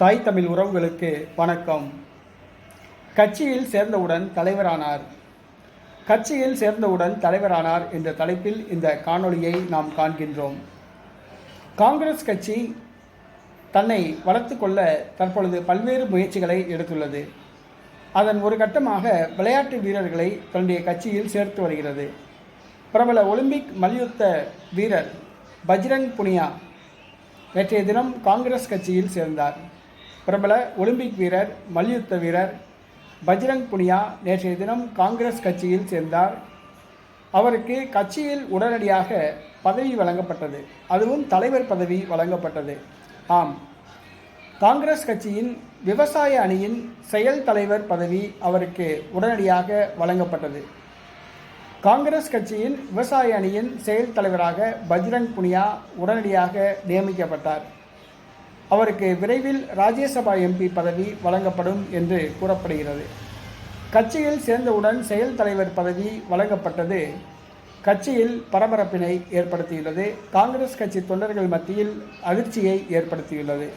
தாய் தமிழ் உறவுகளுக்கு வணக்கம். கட்சியில் சேர்ந்தவுடன் தலைவரானார். கட்சியில் சேர்ந்தவுடன் தலைவரானார் என்ற தலைப்பில் இந்த காணொளியை நாம் காண்கின்றோம். காங்கிரஸ் கட்சி தன்னை வளர்த்து கொள்ள தற்பொழுது பல்வேறு முயற்சிகளை எடுத்துள்ளது. அதன் ஒரு கட்டமாக விளையாட்டு வீரர்களை தன்னுடைய கட்சியில் சேர்த்து வருகிறது. பிரபல ஒலிம்பிக் மல்யுத்த வீரர் பஜ்ரங் புனியா நேற்றைய தினம் காங்கிரஸ் கட்சியில் சேர்ந்தார். பிரபல ஒலிம்பிக் வீரர் மல்யுத்த வீரர் பஜ்ரங் புனியா நேற்றைய தினம் காங்கிரஸ் கட்சியில் சேர்ந்தார். அவருக்கு கட்சியில் உடனடியாக பதவி வழங்கப்பட்டது. அதுவும் தலைவர் பதவி வழங்கப்பட்டது. ஆம். காங்கிரஸ் கட்சியின் விவசாய அணியின் செயல் தலைவர் பதவி அவருக்கு உடனடியாக வழங்கப்பட்டது. காங்கிரஸ் கட்சியின் விவசாய அணியின் செயல் தலைவராக பஜ்ரங் புனியா உடனடியாக நியமிக்கப்பட்டார். அவருக்கு விரைவில் ராஜ்யசபா எம்பி பதவி வழங்கப்படும் என்று கூறப்படுகிறது. கட்சியில் சேர்ந்தவுடன் செயல் தலைவர் பதவி வழங்கப்பட்டது கட்சியில் பரபரப்பினை ஏற்படுத்தியுள்ளது. காங்கிரஸ் கட்சி தொண்டர்கள் மத்தியில் அதிர்ச்சியை ஏற்படுத்தியுள்ளது.